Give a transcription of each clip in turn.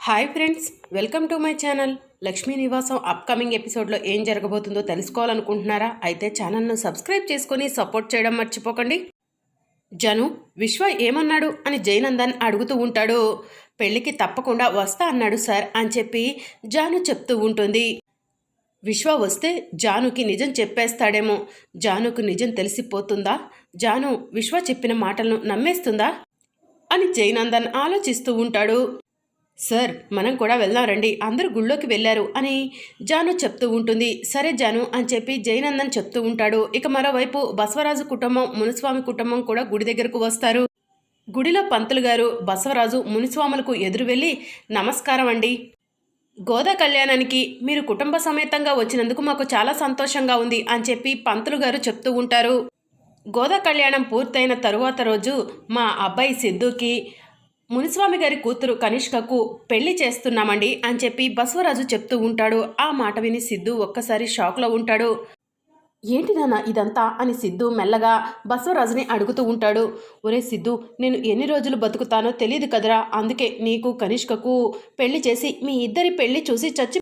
Hi friends welcome to my channel. Lakshmi Nivasam upcoming ఎపిసోడ్లో ఏం జరగబోతుందో తెలుసుకోవాలనుకుంటున్నారా? అయితే ఛానల్ను సబ్స్క్రైబ్ చేసుకొని సపోర్ట్ చేయడం మర్చిపోకండి. జను విశ్వ ఏమన్నాడు అని జయనందన్ అడుగుతూ ఉంటాడు. పెళ్ళికి తప్పకుండా వస్తా అన్నాడు సార్ అని చెప్పి జాను చెప్తూ ఉంటుంది. విశ్వ వస్తే జానుకి నిజం చెప్పేస్తాడేమో. జానుకు నిజం తెలిసిపోతుందా? జాను విశ్వ చెప్పిన మాటలను నమ్మేస్తుందా? అని జయనందన్ ఆలోచిస్తూ ఉంటాడు. సార్ మనం కూడా వెళ్దాం రండి అందరూ గుళ్ళోకి వెళ్ళారు అని జాను చెప్తూ ఉంటుంది. సరే జాను అని చెప్పి జయనందన్ చెప్తూ ఉంటాడు. ఇక మరోవైపు బసవరాజు కుటుంబం మునిస్వామి కుటుంబం కూడా గుడి దగ్గరకు వస్తారు. గుడిలో పంతులు గారు బసవరాజు మునిస్వాములకు ఎదురు వెళ్ళి నమస్కారం అండి. గోదా కళ్యాణానికి మీరు కుటుంబ సమేతంగా వచ్చినందుకు మాకు చాలా సంతోషంగా ఉంది అని చెప్పి పంతులు గారు చెప్తూ ఉంటారు. గోదా కళ్యాణం పూర్తయిన తరువాత రోజు మా అబ్బాయి సిద్ధుకి మునిస్వామి గారి కూతురు కనిష్కకు పెళ్ళి చేస్తున్నామండి అని చెప్పి బసవరాజు చెప్తూ ఉంటాడు. ఆ మాట విని సిద్ధు ఒక్కసారి షాక్లో ఉంటాడు. ఏంటి నాన్న ఇదంతా? అని సిద్ధు మెల్లగా బసవరాజుని అడుగుతూ ఉంటాడు. ఒరే సిద్ధు నేను ఎన్ని రోజులు బతుకుతానో తెలియదు కదరా. అందుకే నీకు కనిష్కకు పెళ్ళి చేసి మీ ఇద్దరి పెళ్ళి చూసి చచ్చి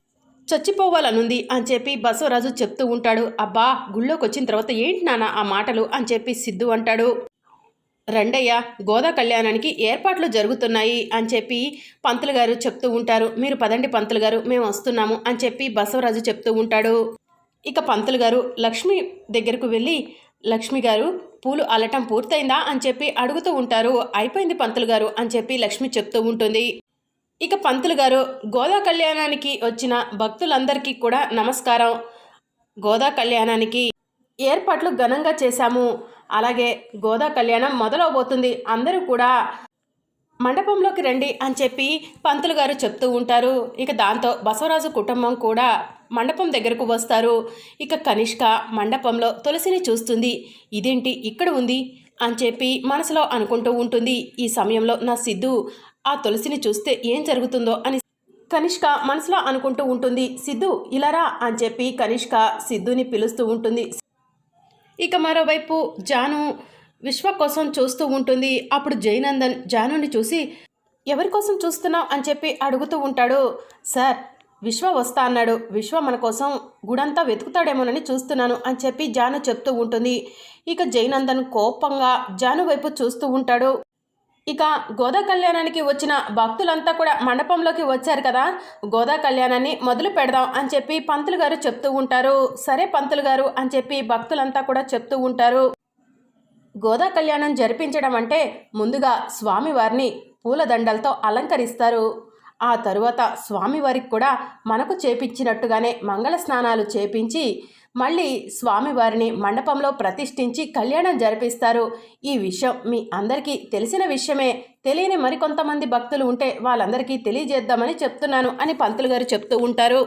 చచ్చిపోవాలనుంది అని చెప్పి బసవరాజు చెప్తూ ఉంటాడు. అబ్బా గుళ్ళోకి వచ్చిన తర్వాత ఏంటి నాన్న ఆ మాటలు? అని చెప్పి సిద్ధు అంటాడు. రండయ్య గోదా కళ్యాణానికి ఏర్పాట్లు జరుగుతున్నాయి అని చెప్పి పంతులు గారు చెప్తూ ఉంటారు. మీరు పదండి పంతులు గారు మేము వస్తున్నాము అని చెప్పి బసవరాజు చెప్తూ ఉంటాడు. ఇక పంతులు గారు లక్ష్మి దగ్గరకు వెళ్ళి లక్ష్మి గారు పూలు అల్లటం పూర్తయిందా అని చెప్పి అడుగుతూ ఉంటారు. అయిపోయింది పంతులు గారు అని చెప్పి లక్ష్మి చెప్తూ ఉంటుంది. ఇక పంతులు గారు గోదా కళ్యాణానికి వచ్చిన భక్తులందరికీ కూడా నమస్కారం. గోదా కళ్యాణానికి ఏర్పాట్లు ఘనంగా చేశాము. అలాగే గోదా కళ్యాణం మొదలవబోతుంది. అందరూ కూడా మండపంలోకి రండి అని చెప్పి పంతులు గారు చెప్తూ ఉంటారు. ఇక దాంతో బసవరాజు కుటుంబం కూడా మండపం దగ్గరకు వస్తారు. ఇక కనిష్క మండపంలో తులసిని చూస్తుంది. ఇదేంటి ఇక్కడ ఉంది? అని చెప్పి మనసులో అనుకుంటూ ఉంటుంది. ఈ సమయంలో నా సిద్ధు ఆ తులసిని చూస్తే ఏం జరుగుతుందో అని కనిష్క మనసులో అనుకుంటూ ఉంటుంది. సిద్ధు ఇలారా అని చెప్పి కనిష్క సిద్ధుని పిలుస్తూ ఉంటుంది. ఇక మరోవైపు జాను విశ్వ కోసం చూస్తూ ఉంటుంది. అప్పుడు జయనందన్ జానుని చూసి ఎవరి కోసం చూస్తున్నావు? అని చెప్పి అడుగుతూ ఉంటాడు. సార్ విశ్వ వస్తా అన్నాడు. విశ్వ మన కోసం గుడంతా వెతుకుతాడేమోనని చూస్తున్నాను అని చెప్పి జాను చెప్తూ ఉంటుంది. ఇక జయనందన్ కోపంగా జాను వైపు చూస్తూ ఉంటాడు. ఇక గోదా కళ్యాణానికి వచ్చిన భక్తులంతా కూడా మండపంలోకి వచ్చారు కదా. గోదా కళ్యాణాన్ని మొదలు పెడదాం అని చెప్పి పంతులు గారు చెప్తూ ఉంటారు. సరే పంతులు గారు అని చెప్పి భక్తులంతా కూడా చెప్తూ ఉంటారు. గోదా కళ్యాణం జరిపించడం అంటే ముందుగా స్వామివారిని పూలదండలతో అలంకరిస్తారు. ఆ తరువాత స్వామివారికి కూడా మనకు చేపించినట్టుగానే మంగళ స్నానాలు చేపించి మళ్ళీ స్వామివారిని మండపంలో ప్రతిష్ఠించి కళ్యాణం జరిపిస్తారు. ఈ విషయం మీ అందరికీ తెలిసిన విషయమే. తెలియని మరికొంతమంది భక్తులు ఉంటే వాళ్ళందరికీ తెలియజేద్దామని చెప్తున్నాను అని పంతులు గారు చెప్తూ ఉంటారు.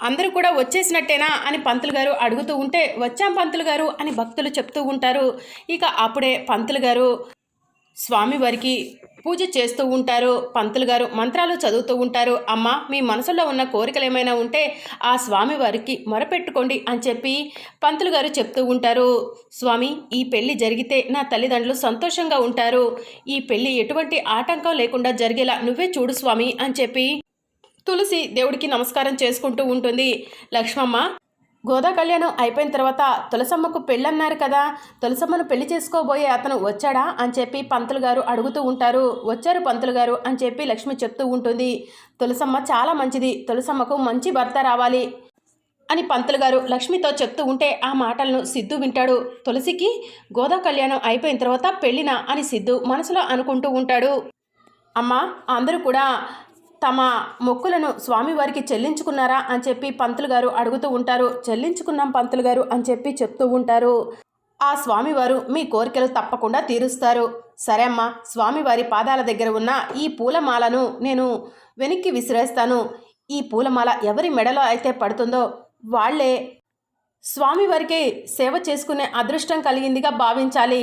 అందరూ కూడా వచ్చేసినట్టేనా అని పంతులు గారు అడుగుతూ ఉంటే వచ్చాం పంతులు గారు అని భక్తులు చెప్తూ ఉంటారు. ఇక అప్పుడే పంతులు గారు స్వామివారికి పూజ చేస్తూ ఉంటారు పంతులు గారు మంత్రాలు చదువుతూ ఉంటారు. అమ్మ మీ మనసులో ఉన్న కోరికలు ఏమైనా ఉంటే ఆ స్వామివారికి మొరపెట్టుకోండి అని చెప్పి పంతులు గారు చెప్తూ ఉంటారు. స్వామి ఈ పెళ్ళి జరిగితే నా తల్లిదండ్రులు సంతోషంగా ఉంటారు. ఈ పెళ్ళి ఎటువంటి ఆటంకం లేకుండా జరిగేలా నువ్వే చూడు స్వామి అని చెప్పి తులసి దేవుడికి నమస్కారం చేసుకుంటూ ఉంటుంది. లక్ష్మమ్మ గోదా కళ్యాణం అయిపోయిన తర్వాత తులసమ్మకు పెళ్ళన్నారు కదా తులసమ్మను పెళ్ళి చేసుకోబోయే అతను వచ్చాడా అని చెప్పి పంతులు గారు అడుగుతూ ఉంటారు. వచ్చారు పంతులు గారు అని చెప్పి లక్ష్మి చెప్తూ ఉంటుంది. తులసమ్మ చాలా మంచిది తులసమ్మకు మంచి భర్త రావాలి అని పంతులు గారు లక్ష్మితో చెప్తూ ఉంటే ఆ మాటలను సిద్ధు వింటాడు. తులసికి గోదా కళ్యాణం అయిపోయిన తర్వాత పెళ్ళినా అని సిద్ధు మనసులో అనుకుంటూ ఉంటాడు. అమ్మ అందరూ కూడా తమ మొక్కులను స్వామివారికి చెల్లించుకున్నారా అని చెప్పి పంతులు గారు అడుగుతూ ఉంటారు. చెల్లించుకున్నాం పంతులు గారు అని చెప్పి చెప్తూ ఉంటారు. ఆ స్వామివారు మీ కోరికలు తప్పకుండా తీరుస్తారు. సరే అమ్మా స్వామివారి పాదాల దగ్గర ఉన్న ఈ పూలమాలను నేను వెనక్కి విసిరేస్తాను. ఈ పూలమాల ఎవరి మెడలో అయితే పడుతుందో వాళ్ళే స్వామివారికి సేవ చేసుకునే అదృష్టం కలిగిందిగా భావించాలి.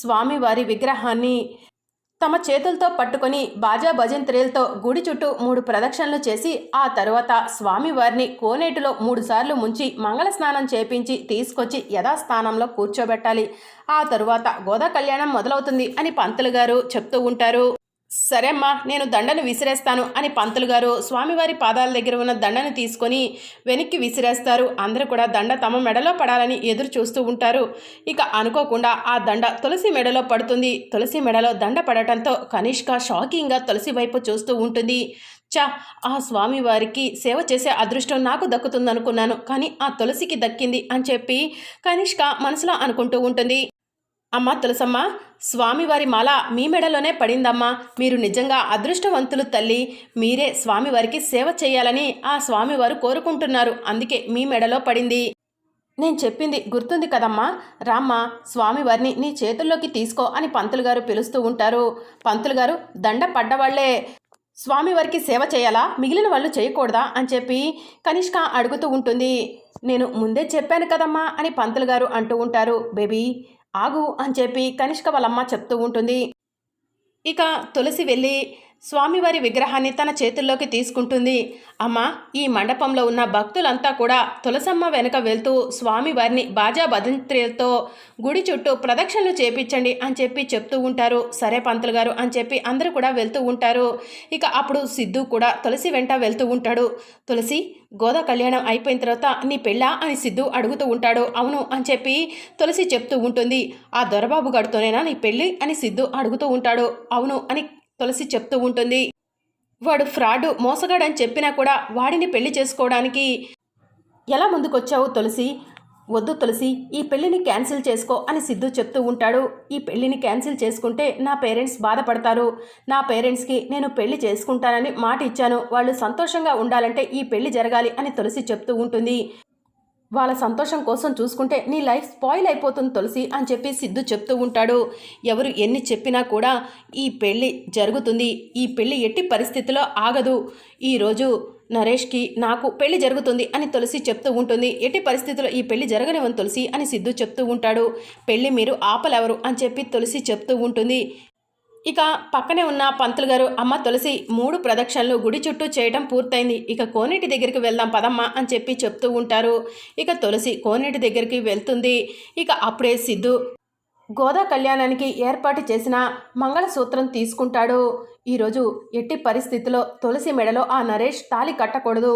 స్వామివారి విగ్రహాన్ని తమ చేతులతో పట్టుకొని బాజా భజంత్రేలతో గుడి చుట్టూ మూడు ప్రదక్షిణలు చేసి ఆ తరువాత స్వామివారిని కోనేటిలో మూడుసార్లు ముంచి మంగళ స్నానం చేపించి తీసుకొచ్చి యథాస్థానంలో కూర్చోబెట్టాలి. ఆ తరువాత గోదా కళ్యాణం మొదలవుతుంది అని పంతులు గారు చెప్తూ ఉంటారు. సరే అమ్మా నేను దండను విసిరేస్తాను అని పంతులు గారు స్వామివారి పాదాల దగ్గర ఉన్న దండను తీసుకొని వెనక్కి విసిరేస్తారు. అందరూ కూడా దండ తమ మెడలో పడాలని ఎదురు చూస్తూ ఉంటారు. ఇక అనుకోకుండా ఆ దండ తులసి మెడలో పడుతుంది. తులసి మెడలో దండ పడటంతో కనిష్క షాకింగ్గా తులసి వైపు చూస్తూ ఉంటుంది. చా ఆ స్వామివారికి సేవ చేసే అదృష్టం నాకు దక్కుతుందనుకున్నాను కానీ ఆ తులసికి దక్కింది అని చెప్పి కనిష్క మనసులో అనుకుంటూ ఉంటుంది. అమ్మా తులసమ్మ స్వామివారి మాల మీ మెడలోనే పడిందమ్మా. మీరు నిజంగా అదృష్టవంతులు తల్లి. మీరే స్వామివారికి సేవ చేయాలని ఆ స్వామివారు కోరుకుంటున్నారు. అందుకే మీ మెడలో పడింది. నేను చెప్పింది గుర్తుంది కదమ్మా. రామ్మ స్వామివారిని నీ చేతుల్లోకి తీసుకో అని పంతులు గారు పిలుస్తూ ఉంటారు. పంతులు గారు దండ పడ్డవాళ్ళే. స్వామివారికి సేవ చేయాలా? మిగిలిన వాళ్ళు చేయకూడదా? అని చెప్పి కనిష్క అడుగుతూ ఉంటుంది. నేను ముందే చెప్పాను కదమ్మా అని పంతులు గారు అంటూ ఉంటారు. బేబీ ఆగు అని చెప్పి కనిష్క వాళ్ళమ్మ చెప్తూ ఉంటుంది. ఇక తులసి వెళ్ళి స్వామివారి విగ్రహాన్ని తన చేతుల్లోకి తీసుకుంటుంది. అమ్మ ఈ మండపంలో ఉన్న భక్తులంతా కూడా తులసమ్మ వెనుక వెళ్తూ స్వామివారిని బాజా భదంత్రిలతో గుడి చుట్టూ ప్రదక్షిణలు చేపించండి అని చెప్పి చెప్తూ ఉంటారు. సరే పంతులు గారు అని చెప్పి అందరూ కూడా వెళ్తూ ఉంటారు. ఇక అప్పుడు సిద్ధు కూడా తులసి వెంట వెళ్తూ ఉంటాడు. తులసి గోదా కళ్యాణం అయిపోయిన తర్వాత నీ పెళ్ళా అని సిద్ధు అడుగుతూ ఉంటాడు. అవును అని చెప్పి తులసి చెప్తూ ఉంటుంది. ఆ దొరబాబు గడితోనేనా నీ పెళ్ళి అని సిద్ధు అడుగుతూ ఉంటాడు. అవును అని తులసి చెప్తూ ఉంటుంది. వాడు ఫ్రాడు మోసగాడని చెప్పినా కూడా వాడిని పెళ్ళి చేసుకోవడానికి ఎలా ముందుకొచ్చావు తులసి? వద్దు తులసి ఈ పెళ్ళిని క్యాన్సిల్ చేసుకో అని సిద్ధు చెప్తూ ఉంటాడు. ఈ పెళ్ళిని క్యాన్సిల్ చేసుకుంటే నా పేరెంట్స్ బాధపడతారు. నా పేరెంట్స్కి నేను పెళ్ళి చేసుకుంటానని మాట ఇచ్చాను. వాళ్ళు సంతోషంగా ఉండాలంటే ఈ పెళ్ళి జరగాలి అని తులసి చెప్తూ ఉంటుంది. వాళ్ళ సంతోషం కోసం చూసుకుంటే నీ లైఫ్ స్పాయిల్ అయిపోతుంది తులసి అని చెప్పి సిద్ధు చెప్తూ ఉంటాడు. ఎవరు ఎన్ని చెప్పినా కూడా ఈ పెళ్ళి జరుగుతుంది. ఈ పెళ్ళి ఎట్టి పరిస్థితిలో ఆగదు. ఈరోజు నరేష్కి నాకు పెళ్ళి జరుగుతుంది అని తులసి చెప్తూ ఉంటుంది. ఎట్టి పరిస్థితుల్లో ఈ పెళ్ళి జరగనివని తులసి అని సిద్ధు చెప్తూ ఉంటాడు. పెళ్ళి మీరు ఆపలెవరు అని చెప్పి తులసి చెప్తూ ఉంటుంది. ఇక పక్కనే ఉన్న పంతులు గారు అమ్మ తులసి మూడు ప్రదక్షిణలు గుడి చుట్టూ చేయడం పూర్తయింది. ఇక కోనేటి దగ్గరికి వెళ్దాం పదమ్మ అని చెప్పి చెప్తూ ఉంటారు. ఇక తులసి కోనేటి దగ్గరికి వెళ్తుంది. ఇక అప్పుడే సిద్ధు గోదా కళ్యాణానికి ఏర్పాటు చేసిన మంగళసూత్రం తీసుకుంటాడు. ఈరోజు ఎట్టి పరిస్థితిలో తులసి మెడలో ఆ నరేష్ తాలి కట్టకూడదు.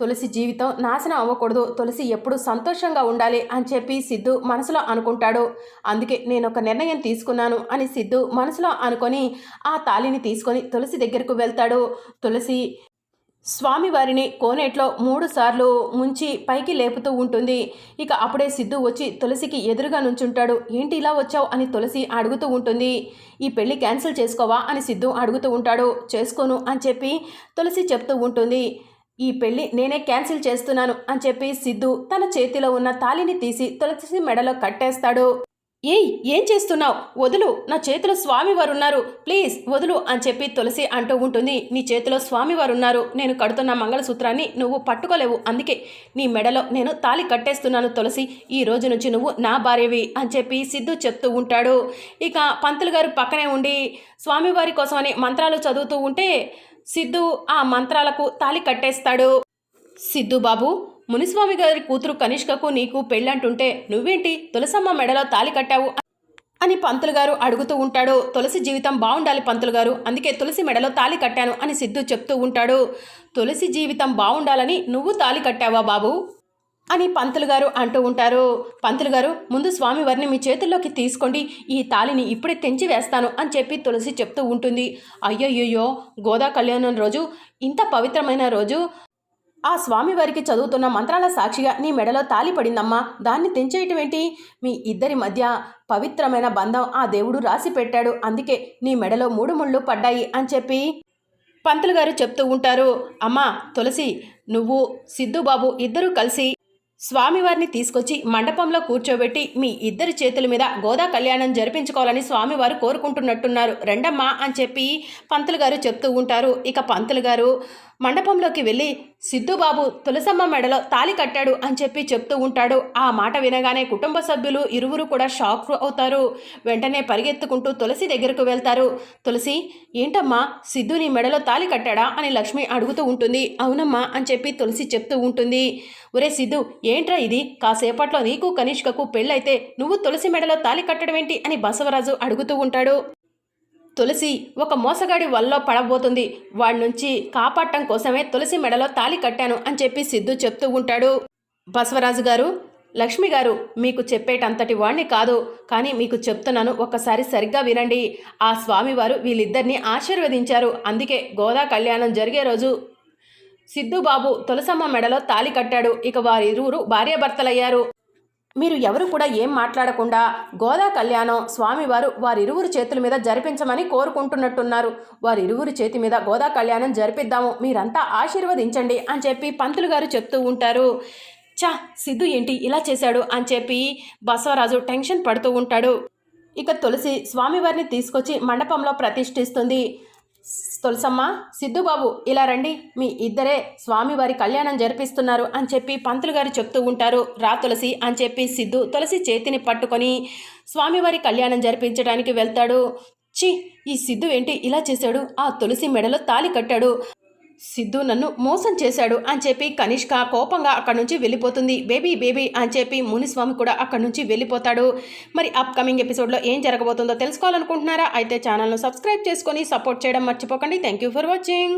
తులసి జీవితం నాశనం అవ్వకూడదు. తులసి ఎప్పుడు సంతోషంగా ఉండాలి అని చెప్పి సిద్ధు మనసులో అనుకుంటాడు. అందుకే నేను ఒక నిర్ణయం తీసుకున్నాను అని సిద్ధు మనసులో అనుకొని ఆ తాళిని తీసుకొని తులసి దగ్గరకు వెళ్తాడు. తులసి స్వామివారిని కోనేట్లో మూడు సార్లు ముంచి పైకి లేపుతూ ఉంటుంది. ఇక అప్పుడే సిద్ధు వచ్చి తులసికి ఎదురుగా నుంచుంటాడు. ఏంటి ఇలా వచ్చావు? అని తులసి అడుగుతూ ఉంటుంది. ఈ పెళ్ళి క్యాన్సిల్ చేసుకోవా? అని సిద్ధు అడుగుతూ ఉంటాడు. చేసుకోను అని చెప్పి తులసి చెప్తూ ఉంటుంది. ఈ పెళ్ళి నేనే క్యాన్సిల్ చేస్తున్నాను అని చెప్పి సిద్ధు తన చేతిలో ఉన్న తాలిని తీసి తులసి మెడలో కట్టేస్తాడు. ఏయ్ ఏం చేస్తున్నావు? వదులు నా చేతిలో స్వామివారు ఉన్నారు ప్లీజ్ వదులు అని చెప్పి తులసి అంటూ ఉంటుంది. నీ చేతిలో స్వామివారు ఉన్నారు నేను కడుతున్న మంగళసూత్రాన్ని నువ్వు పట్టుకోలేవు. అందుకే నీ మెడలో నేను తాలి కట్టేస్తున్నాను తులసి. ఈ రోజు నుంచి నువ్వు నా భార్యవి అని చెప్పి సిద్ధు చెప్తూ ఉంటాడు. ఇక పంతులు గారు పక్కనే ఉండి స్వామివారి కోసమని మంత్రాలు చదువుతూ ఉంటే సిద్ధు ఆ మంత్రాలకు తాలి కట్టేస్తాడు. సిద్ధు బాబు మునిస్వామి గారి కూతురు కనిష్కకు నీకు పెళ్ళంటుంటే నువ్వేంటి తులసమ్మ మెడలో తాలి కట్టావు అని పంతులు గారు అడుగుతూ ఉంటాడు. తులసి జీవితం బాగుండాలి పంతులు గారు అందుకే తులసి మెడలో తాలి కట్టాను అని సిద్ధు చెప్తూ ఉంటాడు. తులసి జీవితం బాగుండాలని నువ్వు తాలి కట్టావా బాబు? అని పంతులు గారు అంటూ ఉంటారు. పంతులు గారు ముందు స్వామివారిని మీ చేతుల్లోకి తీసుకోండి. ఈ తాలిని ఇప్పుడే తెంచి వేస్తాను అని చెప్పి తులసి చెప్తూ ఉంటుంది. అయ్యయ్యో గోదా కళ్యాణం రోజు ఇంత పవిత్రమైన రోజు. ఆ స్వామివారికి చదువుతున్న మంత్రాల సాక్షిగా నీ మెడలో తాలి పడిందమ్మా. దాన్ని తెంచేయటం ఏంటి? మీ ఇద్దరి మధ్య పవిత్రమైన బంధం ఆ దేవుడు రాసి పెట్టాడు. అందుకే నీ మెడలో మూడు ముళ్ళు పడ్డాయి అని చెప్పి పంతులు గారు చెప్తూ ఉంటారు. అమ్మా తులసి నువ్వు సిద్ధుబాబు ఇద్దరూ కలిసి స్వామివారిని తీసుకొచ్చి మండపంలో కూర్చోబెట్టి మీ ఇద్దరి చేతుల మీద గోదా కళ్యాణం జరిపించుకోవాలని స్వామివారు కోరుకుంటున్నట్టున్నారు. రెండమ్మా అని చెప్పి పంతులు గారు చెప్తూ ఉంటారు. ఇక పంతులు గారు మండపంలోకి వెళ్ళి సిద్ధుబాబు తులసమ్మ మెడలో తాలి కట్టాడు అని చెప్పి చెప్తూ ఉంటాడు. ఆ మాట వినగానే కుటుంబ సభ్యులు ఇరువురు కూడా షాక్ అవుతారు. వెంటనే పరిగెత్తుకుంటూ తులసి దగ్గరకు వెళ్తారు. తులసి ఏంటమ్మా సిద్ధు నీ మెడలో తాలి కట్టాడా? అని లక్ష్మి అడుగుతూ ఉంటుంది. అవునమ్మా అని చెప్పి తులసి చెప్తూ ఉంటుంది. ఒరే సిద్ధు ఏంట్రా ఇది? కాసేపట్లో నీకు కనిష్కకు పెళ్ళైతే నువ్వు తులసి మెడలో తాలి కట్టడం ఏంటి అని బసవరాజు అడుగుతూ ఉంటాడు. తులసి ఒక మోసగాడి వల్ల పడబోతుంది. వాడి నుంచి కాపాడటం కోసమే తులసి మెడలో తాలి కట్టాను అని చెప్పి సిద్ధు చెప్తూ ఉంటాడు. బసవరాజు గారు లక్ష్మి గారు మీకు చెప్పేటంతటి వాణ్ణి కాదు. కానీ మీకు చెప్తున్నాను ఒక్కసారి సరిగ్గా వినండి. ఆ స్వామివారు వీళ్ళిద్దరిని ఆశీర్వదించారు. అందుకే గోదా కళ్యాణం జరిగే రోజు సిద్ధుబాబు తులసమ్మ మెడలో తాలి కట్టాడు. ఇక వారిరువురు భార్యాభర్తలయ్యారు. మీరు ఎవరు కూడా ఏం మాట్లాడకుండా గోదా కళ్యాణం స్వామివారు వారిరువురు చేతుల మీద జరిపించమని కోరుకుంటున్నట్టున్నారు. వారిరువురు చేతి మీద గోదా కళ్యాణం జరిపిద్దాము మీరంతా ఆశీర్వదించండి అని చెప్పి పంతులు గారు చెప్తూ ఉంటారు. చా సిద్ధు ఏంటి ఇలా చేశాడు అని చెప్పి బసవరాజు టెన్షన్ పడుతూ ఉంటాడు. ఇక తులసి స్వామివారిని తీసుకొచ్చి మండపంలో ప్రతిష్ఠిస్తుంది. తులసమ్మ సిద్ధుబాబు ఇలా రండి. మీ ఇద్దరే స్వామివారి కళ్యాణం జరిపిస్తున్నారు అని చెప్పి పంతులు గారు చెప్తూ ఉంటారు. రా తులసి అని చెప్పి సిద్ధు తులసి చేతిని పట్టుకొని స్వామివారి కళ్యాణం జరిపించడానికి వెళ్తాడు. చి ఈ సిద్ధు ఏంటి ఇలా చేశాడు? ఆ తులసి మెడలో తాలి కట్టాడు. సిద్ధు నన్ను మోసం చేశాడు అని చెప్పి కనిష్క కోపంగా అక్కడి నుంచి వెళ్ళిపోతుంది. బేబీ బేబీ అని చెప్పి మునిస్వామి కూడా అక్కడి నుంచి వెళ్ళిపోతాడు. మరి అప్కమింగ్ ఎపిసోడ్లో ఏం జరగబోతుందో తెలుసుకోవాలనుకుంటున్నారా? అయితే ఛానల్ను సబ్స్క్రైబ్ చేసుకొని సపోర్ట్ చేయడం మర్చిపోకండి. Thank you for watching